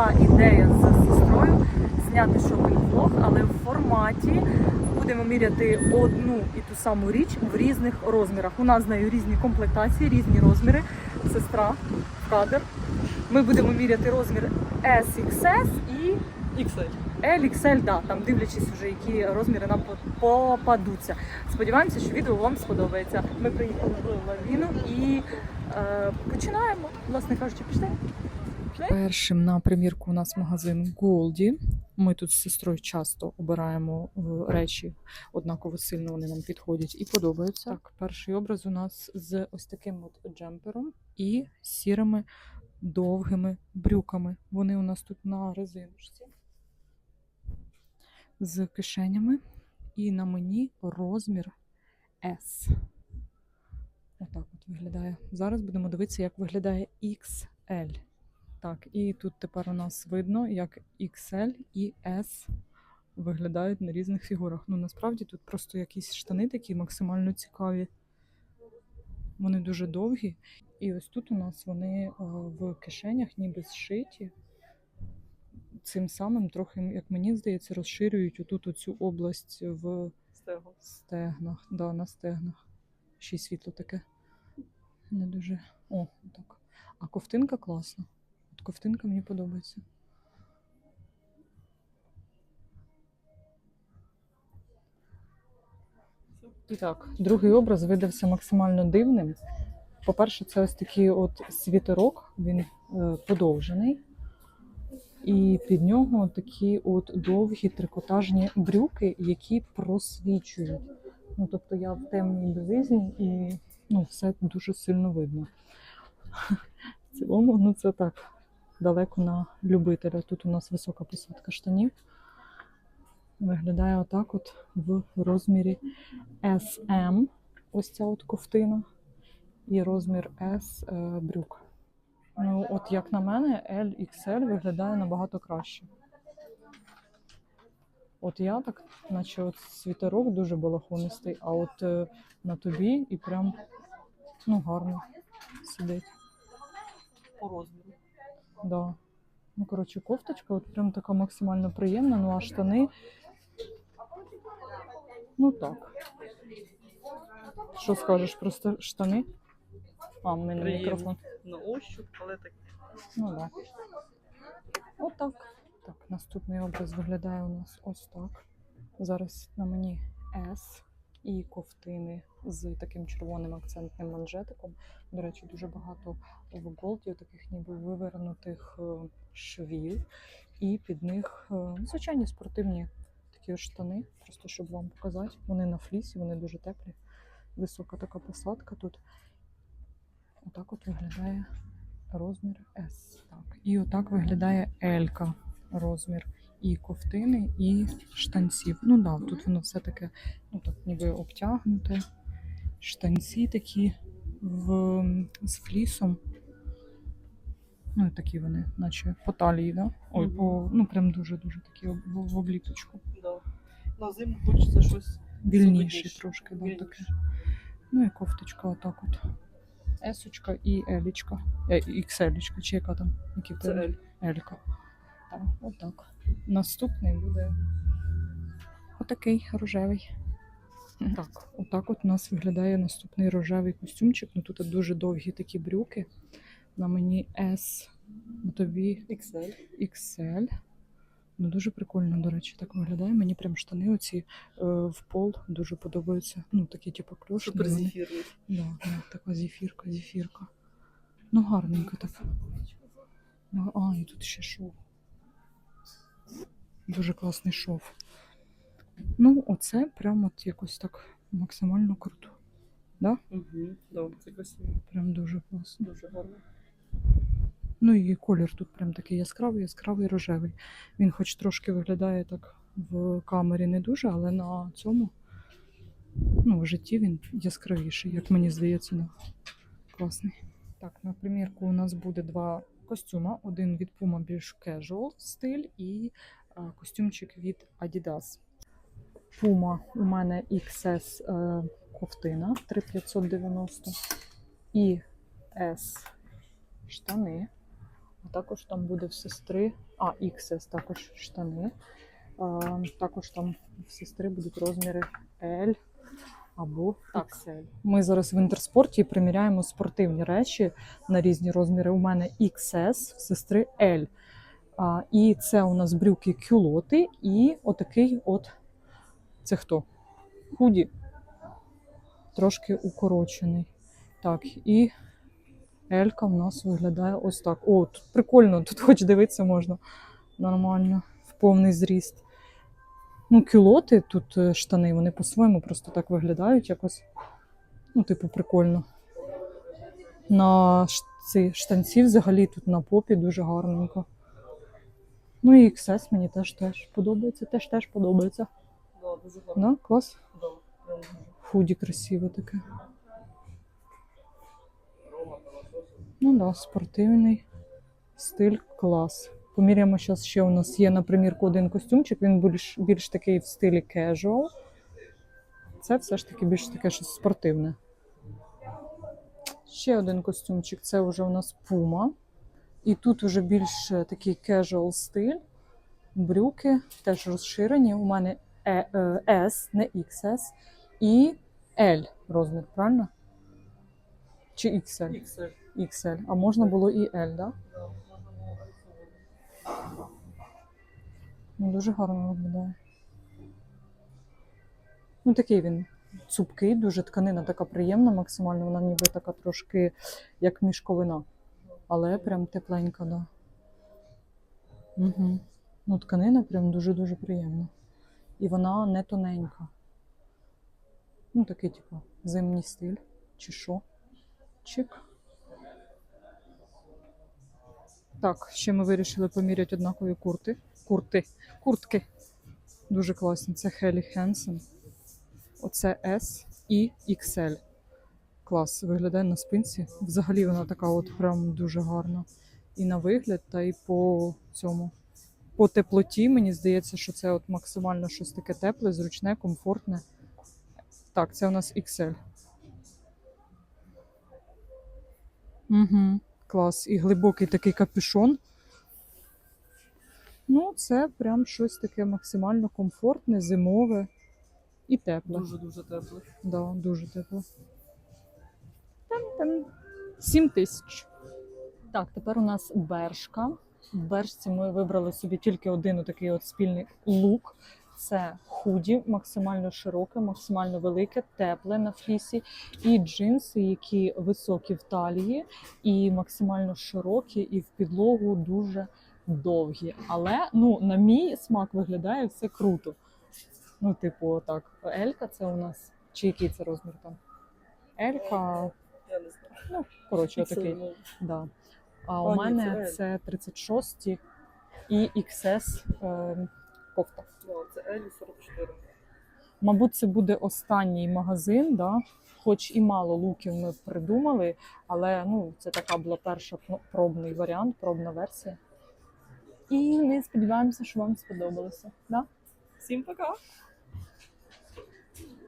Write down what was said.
така ідея з сестрою зняти шопінг-влог, але в форматі будемо міряти одну і ту саму річ в різних розмірах. У нас з нею різні комплектації, різні розміри. Сестра кадр. Ми будемо міряти розмір SXS і XL. LXL, да, там дивлячись вже, які розміри нам попадуться. Сподіваємося, що відео вам сподобається. Ми приїхали в Лавіну і е, починаємо. Власне кажучи, пішли. Першим на примірку у нас магазин Голді. Ми тут з сестрою часто обираємо е, речі, однаково сильно вони нам підходять і подобаються. Так, перший образ у нас з ось таким от джемпером і сірими довгими брюками. Вони у нас тут на резиночці з кишенями. І на мені розмір S. Отак от виглядає. Зараз будемо дивитися, як виглядає XL. Так, і тут тепер у нас видно, як XL і S виглядають на різних фігурах. Ну, насправді тут просто якісь штани такі максимально цікаві. Вони дуже довгі. І ось тут у нас вони е, в кишенях ніби зшиті. Цим самим трохи, як мені здається, розширюють отут оцю область в Стего. стегнах. Да, на стегнах. Ще й світло таке. Не дуже. О, так. А ковтинка класна. Ковтинка мені подобається. І так, другий образ видався максимально дивним. По-перше, це ось такий от світерок, він е, подовжений. І під нього такі от довгі трикотажні брюки, які просвічують. Ну, тобто я в темній білизні і ну, все дуже сильно видно. В цілому, ну це так, далеко на любителя. Тут у нас висока посадка штанів. Виглядає отак от в розмірі SM. Ось ця от ковтина. І розмір S е, брюк. Ну, от як на мене, LXL виглядає набагато краще. От я так, наче от світерок дуже балахонистий, а от е, на тобі і прям ну, гарно сидить. По розміру. Да. Ну, коротше, кофточка от прям така максимально приємна, ну а штани. Ну так. Що скажеш про штани? А, в мене мікрофон. На ощуп, але так. Ну так. Отак. Так, наступний образ виглядає у нас ось так. Зараз на мені S і ковтини з таким червоним акцентним манжетиком. До речі, дуже багато в голді таких ніби вивернутих е, швів. І під них е, звичайні спортивні такі штани, просто щоб вам показати. Вони на флісі, вони дуже теплі. Висока така посадка тут. Отак от виглядає розмір S. Так. І отак виглядає L розмір і ковтини, і штанців. Ну да, тут воно все таке, ну так, ніби обтягнуте. Штанці такі в, з флісом. Ну, і такі вони, наче по талії, да? Ой, Мгм. по, ну прям дуже-дуже такі в, в обліпочку. Да. На зиму хочеться щось Вільніше трошки, да, таке. Ну і кофточка отак от. Есочка і елічка. Е, ікселічка, чи яка там? Які Це? L. Елька. Так, отак. Наступний буде отакий рожевий. Так, отак от у нас виглядає наступний рожевий костюмчик. Ну тут дуже довгі такі брюки. На мені S, на тобі XL. XL. Ну, дуже прикольно, до речі, так виглядає. Мені прям штани оці е, в пол дуже подобаються. Ну, такі, типу, кльошні. Супер вони. зефірний. Да, да, така зефірка, зефірка. Ну, гарненько так. Ну, А, і тут ще шов. Дуже класний шов. Ну, оце прям от якось так максимально круто. Угу. Да, це красиво. Прям дуже класно. Дуже гарно. Ну і колір тут прям такий яскравий, яскравий рожевий. Він хоч трошки виглядає так в камері не дуже, але на цьому ну, в житті він яскравіший, як мені здається, ну, класний. Так, на примірку у нас буде два костюма. Один від Puma більш casual стиль і костюмчик від Adidas. Puma у мене XS е, ковтина 3590 і S штани. А також там буде в сестри. А, XS також штани. Також там в сестри будуть розміри L або XL. Ми зараз в інтерспорті приміряємо спортивні речі на різні розміри. У мене XS, в сестри L. А, і це у нас брюки кюлоти і отакий от. Це хто? Худі. Трошки укорочений. Так, і Елька в нас виглядає ось так. О, тут прикольно, тут хоч дивитися можна нормально, в повний зріст. Ну, кюлоти тут е, штани, вони по-своєму просто так виглядають якось. Ну, типу, прикольно. На ці штанці взагалі тут на попі дуже гарненько. Ну і XS мені теж теж подобається, теж теж подобається. Да, дуже гарно. Да, клас. Да, прям дуже. Худі красиве таке. Ну да, спортивний стиль клас. Поміряємо зараз ще у нас є на примірку один костюмчик, він більш, більш такий в стилі casual. Це все ж таки більш таке щось спортивне. Ще один костюмчик це вже у нас Puma. І тут вже більш е, такий casual стиль. Брюки теж розширені. У мене е, е, S, не XS, і L розмір, правильно? Чи XL? XL. XL. А можна було і L, да? Да. Ну, дуже гарно виглядає. Ну, такий він цупкий, дуже тканина така приємна, максимально. Вона ніби така трошки як мішковина. Але прям тепленька, да. Угу. Ну, тканина прям дуже-дуже приємна. І вона не тоненька. Ну, такий, типу, зимній стиль. Чи що? Чик. Так, ще ми вирішили поміряти однакові курти. Курти. Куртки. Дуже класні. Це Хелі Хенсен. Оце S і XL. Клас. Виглядає на спинці. Взагалі вона така от прям дуже гарна. І на вигляд, та і по цьому. По теплоті, мені здається, що це от максимально щось таке тепле, зручне, комфортне. Так, це у нас XL. Угу, клас. І глибокий такий капюшон. Ну, це прям щось таке максимально комфортне, зимове і тепле. Дуже-дуже тепло. Да, дуже тепло. Там-там. 7 тисяч. Так, тепер у нас бершка. В бершці ми вибрали собі тільки один такий от спільний лук. Це худі, максимально широке, максимально велике, тепле на флісі, і джинси, які високі в талії, і максимально широкі, і в підлогу дуже довгі. Але ну, на мій смак виглядає все круто. Ну, типу, так, Елька це у нас. Чи який це розмір там? Елька, Я не знаю. ну, коротше, отакий. ну, Да. А у ні, мене це це 36 і XS е, кофта. да, Це Елі 44. Мабуть, це буде останній магазин, да? хоч і мало луків ми придумали, але ну, це така була перша пр- пробний варіант, пробна версія. І ми сподіваємося, що вам сподобалося. Да? Всім пока!